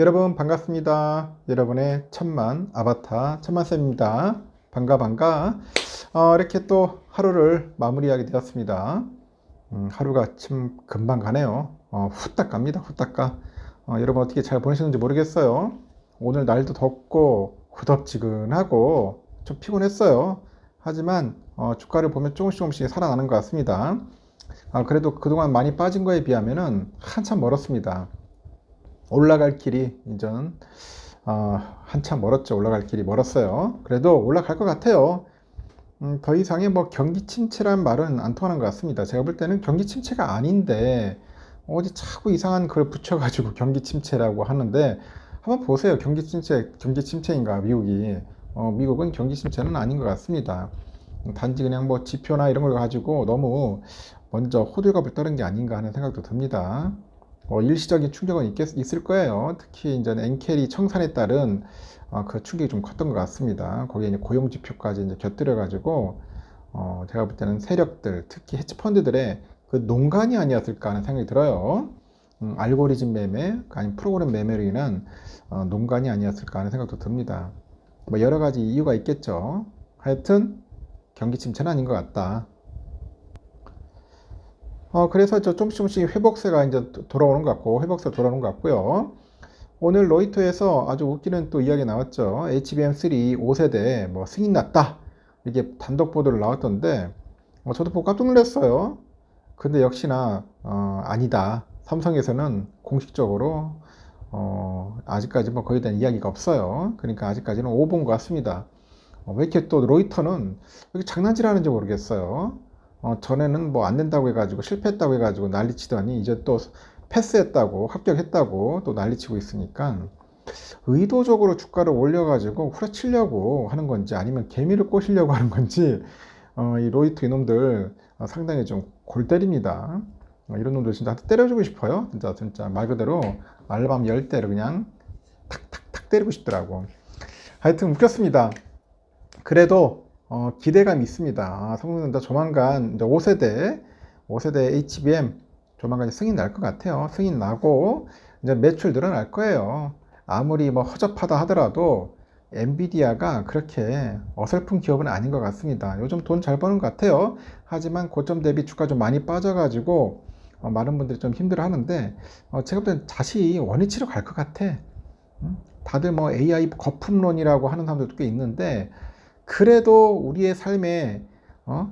여러분 반갑습니다. 여러분의 천만 아바타 천만쌤입니다. 반가 반가. 어, 이렇게 또 하루를 마무리하게 되었습니다. 음, 하루가 참 금방 가네요. 어, 후딱 갑니다. 후딱 가. 어, 여러분 어떻게 잘 보내시는지 모르겠어요. 오늘 날도 덥고 후덥지근하고 좀 피곤했어요. 하지만 어, 주가를 보면 조금씩 조금씩 살아나는 것 같습니다. 아, 그래도 그동안 많이 빠진 거에 비하면은 한참 멀었습니다. 올라갈 길이 이제는 어, 한참 멀었죠. 올라갈 길이 멀었어요. 그래도 올라갈 것 같아요. 음, 더 이상의 뭐 경기 침체란 말은 안 통하는 것 같습니다. 제가 볼 때는 경기 침체가 아닌데 어디 자꾸 이상한 걸 붙여가지고 경기 침체라고 하는데 한번 보세요. 경기 침체, 경기 침체인가 미국이? 어, 미국은 경기 침체는 아닌 것 같습니다. 단지 그냥 뭐 지표나 이런 걸 가지고 너무 먼저 호들갑을 떠는 게 아닌가 하는 생각도 듭니다. 어, 일시적인 충격은 있겠, 있을 거예요. 특히 이제 엔캐리 청산에 따른 어, 그 충격이 좀 컸던 것 같습니다. 거기에 고용 지표까지 이제 곁들여 가지고 어, 제가 볼 때는 세력들, 특히 헤지 펀드들의 그 농간이 아니었을까 하는 생각이 들어요. 음, 알고리즘 매매, 아니면 프로그램 매매로 인한 어, 농간이 아니었을까 하는 생각도 듭니다. 뭐 여러 가지 이유가 있겠죠. 하여튼 경기 침체는 아닌 것 같다. 어, 그래서 저 조금씩 조금씩 회복세가 이제 돌아오는 것 같고, 회복세 돌아오는 것 같고요. 오늘 로이터에서 아주 웃기는 또 이야기 나왔죠. HBM3 5세대 뭐 승인 났다. 이게 단독 보도를 나왔던데, 어, 저도 보고 깜짝 놀랐어요. 근데 역시나, 어, 아니다. 삼성에서는 공식적으로, 어, 아직까지 뭐 거기에 대한 이야기가 없어요. 그러니까 아직까지는 오본 것 같습니다. 어, 왜 이렇게 또 로이터는 왜 이렇게 장난질 하는지 모르겠어요. 어, 전에는 뭐 안 된다고 해가지고 실패했다고 해가지고 난리치더니 이제 또 패스했다고 합격했다고 또 난리치고 있으니까 의도적으로 주가를 올려가지고 후려치려고 하는 건지 아니면 개미를 꼬시려고 하는 건지 어, 이 로이터 이놈들 어, 상당히 좀 골 때립니다. 어, 이런 놈들 진짜 때려주고 싶어요. 진짜 진짜 말 그대로 알밤 열 대를 그냥 탁탁탁 때리고 싶더라고. 하여튼 웃겼습니다. 그래도 어, 기대감이 있습니다. 아, 성능다 조만간 이제 5세대, 5세대 HBM 조만간 승인 날 것 같아요. 승인 나고 이제 매출 늘어날 거예요. 아무리 뭐 허접하다 하더라도 엔비디아가 그렇게 어설픈 기업은 아닌 것 같습니다. 요즘 돈 잘 버는 것 같아요. 하지만 고점 대비 주가 좀 많이 빠져가지고 어, 많은 분들이 좀 힘들어 하는데 어, 제가 볼 땐 다시 원위치로 갈 것 같아. 음? 다들 뭐 AI 거품론이라고 하는 사람들도 꽤 있는데 그래도 우리의 삶에 어?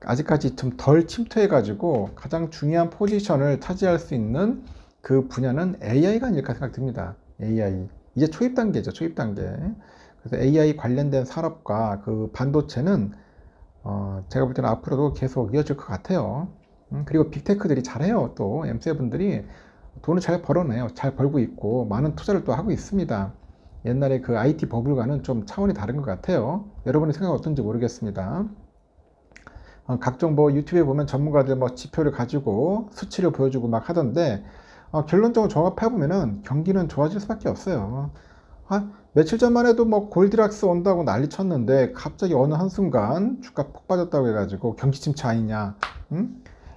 아직까지 좀 덜 침투해가지고 가장 중요한 포지션을 차지할 수 있는 그 분야는 AI가 아닐까 생각됩니다. AI. 이제 초입 단계죠. 초입 단계. 그래서 AI 관련된 산업과 그 반도체는 어, 제가 볼 때는 앞으로도 계속 이어질 것 같아요. 음, 그리고 빅테크들이 잘해요. 또 M7분들이 돈을 잘 벌어내요. 잘 벌고 있고 많은 투자를 또 하고 있습니다. 옛날에 그 IT 버블과는 좀 차원이 다른 것 같아요. 여러분의 생각 어떤지 모르겠습니다. 어, 각종 뭐 유튜브에 보면 전문가들 뭐 지표를 가지고 수치를 보여주고 막 하던데 어, 결론적으로 종합해 보면은 경기는 좋아질 수밖에 없어요. 아, 며칠 전만 해도 뭐 골디락스 온다고 난리 쳤는데 갑자기 어느 한순간 주가 폭 빠졌다고 해가지고 경기 침체 아니냐, 응?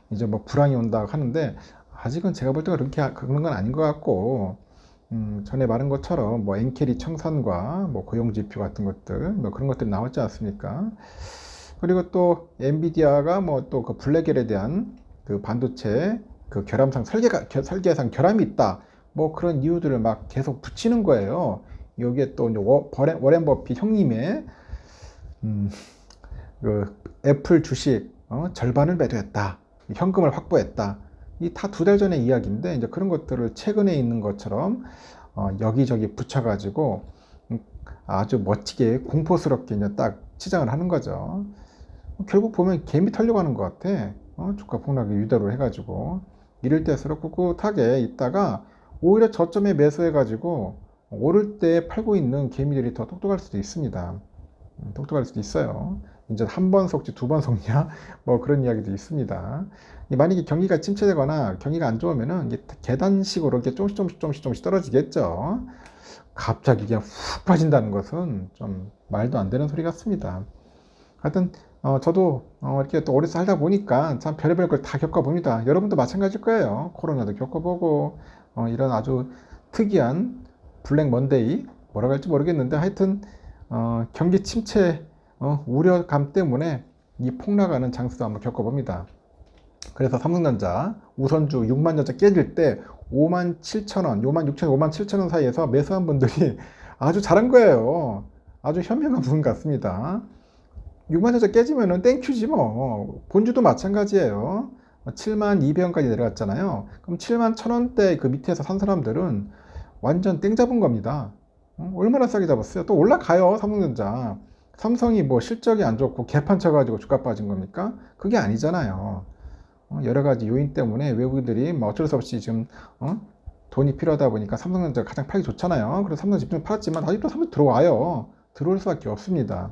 이제 뭐 불황이 온다고 하는데 아직은 제가 볼때 그렇게 그런 건 아닌 것 같고 음, 전에 말한 것처럼 뭐 엔캐리 청산과 뭐 고용 지표 같은 것들 뭐 그런 것들이 나왔지 않습니까? 그리고 또 엔비디아가 뭐 또 그 블랙엘에 대한 그 반도체 그 결함상 설계가 설계상 결함이 있다. 뭐 그런 이유들을 막 계속 붙이는 거예요. 여기에 또 워렌, 워렌 버핏 형님의 음, 그 애플 주식 어, 절반을 매도했다. 현금을 확보했다. 이 다 두 달 전의 이야기인데 이제 그런 것들을 최근에 있는 것처럼 어, 여기저기 붙여가지고 음, 아주 멋지게 공포스럽게 이제 딱 치장을 하는 거죠. 결국 보면 개미 털려고 하는 것 같아. 어, 주가 폭락을 유도를 해가지고 이럴 때수록 꿋꿋하게 있다가 오히려 저점에 매수해가지고 오를 때 팔고 있는 개미들이 더 똑똑할 수도 있습니다. 음, 똑똑할 수도 있어요. 이제 한 번 속지 두 번 속냐? 뭐 그런 이야기도 있습니다. 만약에 경기가 침체되거나 경기가 안 좋으면은 계단식으로 이렇게 조금씩 조금씩 조금씩 조금씩 떨어지겠죠. 갑자기 그냥 훅 빠진다는 것은 좀 말도 안 되는 소리 같습니다. 하여튼 어, 저도 어, 이렇게 또 오래 살다 보니까 참 별의별 걸 다 겪어봅니다. 여러분도 마찬가지일 거예요. 코로나도 겪어보고 어, 이런 아주 특이한 블랙 먼데이 뭐라고 할지 모르겠는데 하여튼 어, 경기 침체 어, 우려감 때문에 이 폭락하는 장수도 한번 겪어봅니다. 그래서 삼성전자 우선주 6만 전자 깨질 때 5만 7천 원, 5만 6천, 5만 7천 원 사이에서 매수한 분들이 아주 잘한 거예요. 아주 현명한 부분 같습니다. 6만 전자 깨지면은 땡큐지 뭐. 본주도 마찬가지예요. 7만 200원까지 내려갔잖아요. 그럼 7만 1000원대 그 밑에서 산 사람들은 완전 땡 잡은 겁니다. 어? 얼마나 싸게 잡았어요? 또 올라가요, 삼성전자. 삼성이 뭐 실적이 안 좋고 개판 쳐가지고 주가 빠진 겁니까? 그게 아니잖아요. 어, 여러 가지 요인 때문에 외국인들이 뭐 어쩔 수 없이 지금 어? 돈이 필요하다 보니까 삼성전자가 가장 팔기 좋잖아요. 그래서 삼성 집중 팔았지만 아직도 삼성 들어와요. 들어올 수밖에 없습니다.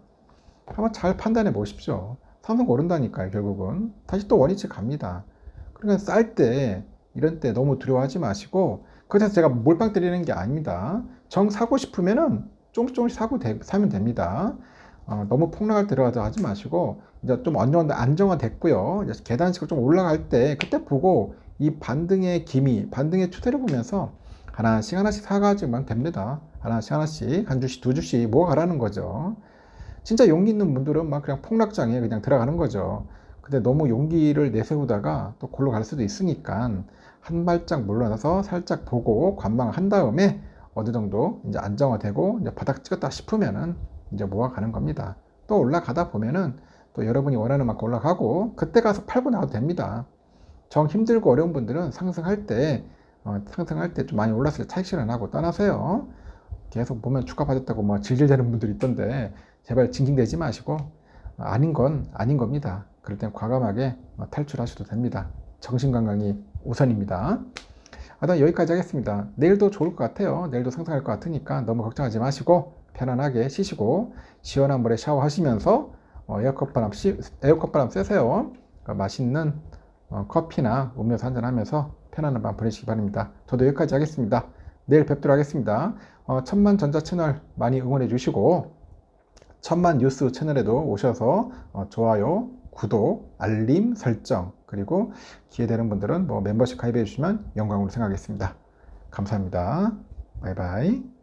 한번 잘 판단해 보십시오. 삼성 오른다니까요, 결국은. 다시 또 원위치 갑니다. 그러니까 쌀 때, 이런 때 너무 두려워하지 마시고, 그래서 제가 몰빵 때리는 게 아닙니다. 정 사고 싶으면은 조금씩 조금씩 사고 되, 사면 됩니다. 어, 너무 폭락을 들어가서 하지 마시고, 이제 좀 안정화, 안정화됐고요. 이제 계단식으로 좀 올라갈 때, 그때 보고 이 반등의 기미, 반등의 추세를 보면서 하나씩 하나씩 사가지고만 됩니다. 하나씩 하나씩, 한 주씩, 두 주씩 모아가라는 거죠. 진짜 용기 있는 분들은 막 그냥 폭락장에 그냥 들어가는 거죠. 근데 너무 용기를 내세우다가 또 골로 갈 수도 있으니까 한 발짝 물러나서 살짝 보고 관망한 다음에 어느 정도 이제 안정화되고 이제 바닥 찍었다 싶으면은 이제 모아가는 겁니다. 또 올라가다 보면은 또 여러분이 원하는 만큼 올라가고 그때 가서 팔고 나와도 됩니다. 정 힘들고 어려운 분들은 상승할 때 어, 상승할 때 좀 많이 올랐을 때 차익 실현하고 떠나세요. 계속 보면 주가 빠졌다고 뭐 질질대는 분들이 있던데 제발 징징대지 마시고 어, 아닌 건 아닌 겁니다. 그럴 땐 과감하게 어, 탈출하셔도 됩니다. 정신건강이 우선입니다. 하여튼 여기까지 하겠습니다. 내일도 좋을 것 같아요. 내일도 상승할 것 같으니까 너무 걱정하지 마시고 편안하게 쉬시고 시원한 물에 샤워하시면서 어, 에어컨 바람 씨, 에어컨 바람 쐬세요. 그러니까 맛있는 어, 커피나 음료수 한잔 하면서 편안한 밤 보내시기 바랍니다. 저도 여기까지 하겠습니다. 내일 뵙도록 하겠습니다. 어, 천만 전자 채널 많이 응원해 주시고 천만 뉴스 채널에도 오셔서 어, 좋아요, 구독, 알림 설정 그리고 기회되는 분들은 뭐 멤버십 가입해 주시면 영광으로 생각하겠습니다. 감사합니다. 바이바이.